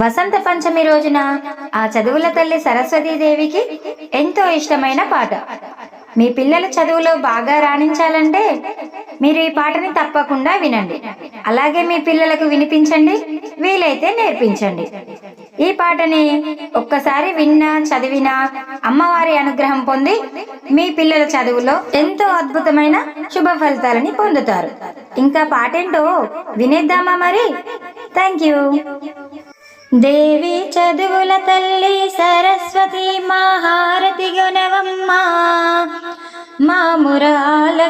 వసంత పంచమి రోజున ఆ చదువుల తల్లి సరస్వతీదేవికి ఎంతో ఇష్టమైన పాట. మీ పిల్లల చదువులో బాగా రాణించాలంటే మీరు ఈ పాటని తప్పకుండా వినండి. అలాగే మీ పిల్లలకు వినిపించండి వీలైతే నేర్పించండి. ఈ పాటని ఒక్కసారి విన్నా చదివినా అమ్మవారి అనుగ్రహం పొంది మీ పిల్లల చదువులో ఎంతో అద్భుతమైన శుభ ఫలితాలని పొందుతారు. ఇంకా పాటేంటో వినేద్దామా మరి? Thank you. దేవి చదువుల తల్లి సరస్వతి మహారతి గుణవమ్మా మామురాలకించవమ్మా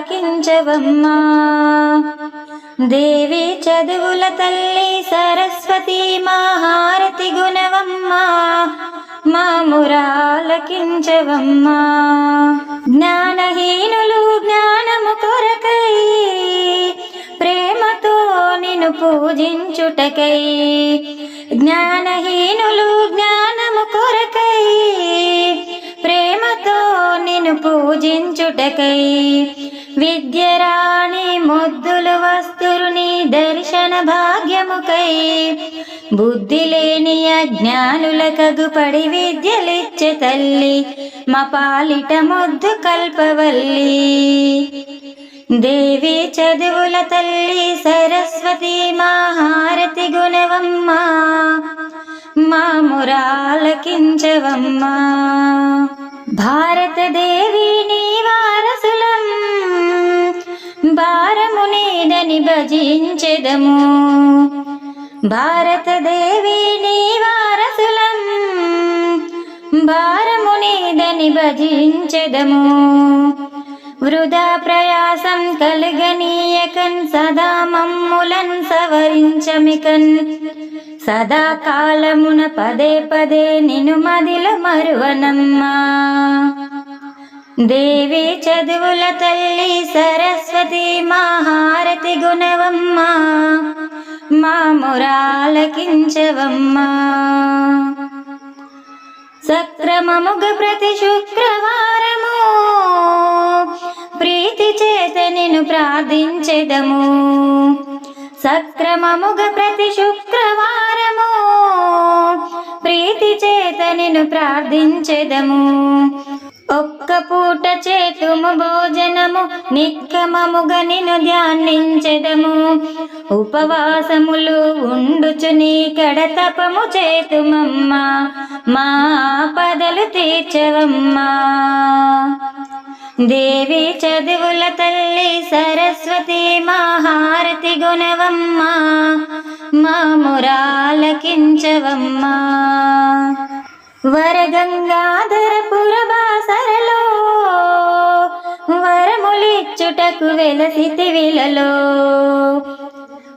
దేవి చదువుల తల్లి సరస్వతి మహారతి గుణవమ్మా మామురాలకించవమ్మా జ్ఞానహీనులు జ్ఞానహీనులు జ్ఞానము కొరకై ప్రేమతో నిన్ను పూజించుటకై. విద్యరాణి ముద్దులు వస్తురుని దర్శన భాగ్యముకై. బుద్ధి లేని అజ్ఞానుల కగుపడి విద్యలిచ్చే తల్లి మా పాలిట ముద్దు కల్పవల్లి. దేవి చదువుల తల్లి సరస్వతి మహారతి గుణవమ్మా. మా మురాలకించవమ్మా. భారతదేవి నీ వారసులం భారము నీదని భజించెదము. భారతదేవి నీ వారసులం భారము నీదని భజించెదము. వృధా ప్రయాసం కలుగనీయకన్ సదా మమ్ములన్ సవరించమికన్. సదా కాలమున పదే పదే నిను మదిల మరువనమ్మా. దేవి చదువుల తల్లి సరస్వతి మహారతి గుణవమ్మా. మా మురాలకించవమ్మా సక్రమముగ ప్రతి శుక్రవారము ప్రీతి చేత నిన్ను ప్రార్థించెదము. సక్రమముగ ప్రతి శుక్రవారం ప్రీతి నిన్ను ప్రార్థించెదము. ఒక్క పూట చేతుము భోజనము నిక్కమముగా నిన్ను ధ్యానించెదము. ఉపవాసములు ఉండుచు నీ కడతపము చేతుమమ్మా మా పదలు తీర్చవమ్మా. దేవి చదువుల తల్లి సరస్వతి మహారతి గుణవమ్మా మా మురాలకించవమ్మా. వరగంగాధర పురబాసరలో వరములిచ్చుటకు వెలసితి విలలో.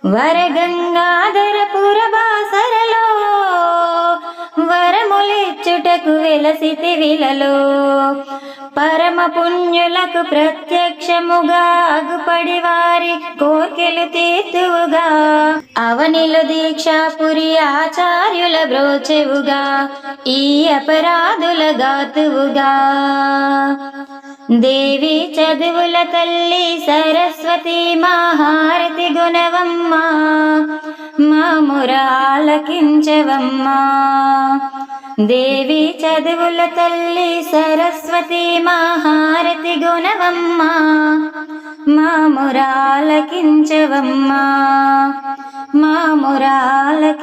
వరగంగాధర పురబాసరలో వరములిచ్చుటకు వెలసితి విలలో. పరమ పుణ్యులకు ప్రత్యక్షముగా అగుపడి వారి కోర్కెలు తీర్తువుగా. అవనిల దీక్షాపురి ఆచార్యుల బ్రోచెవుగా. ఈ అపరాధుల గాతువుగా దేవి చదువుల తల్లి సరస్వతి మహారతి గుణవమ్మా. మా మురాలకించవమ్మా దేవి చదువుల తల్లి సరస్వతి మహారతి గుణవమ్మా మామురాల మురాలకించవమ్మా మా మురాలకించవమ్మా